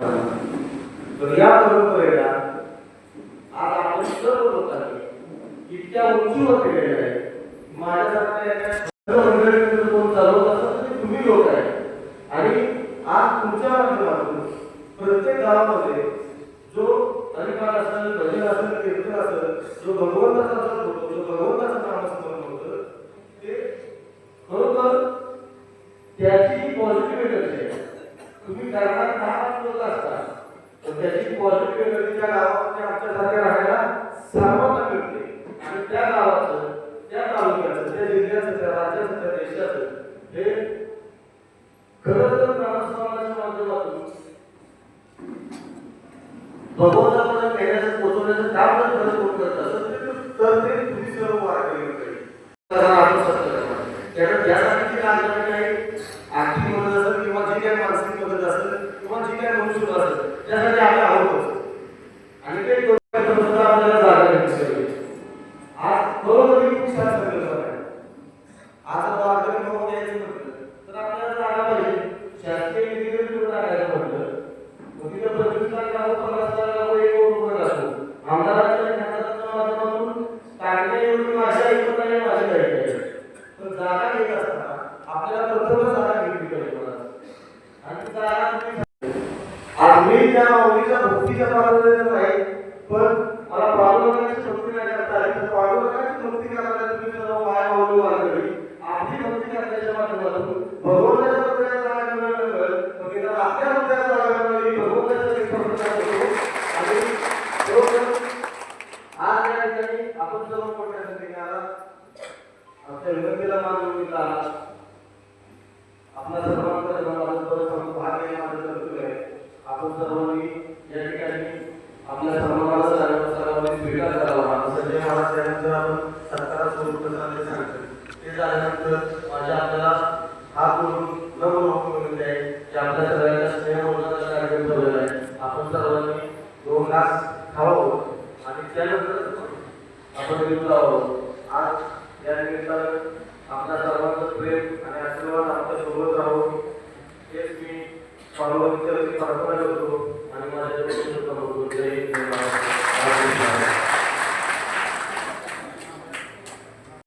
तर या परंपरेला आज आपण सर्व लोकांनी इतक्या उंचीवर केलेल्या आहे. माझ्यासारख्या Gracias.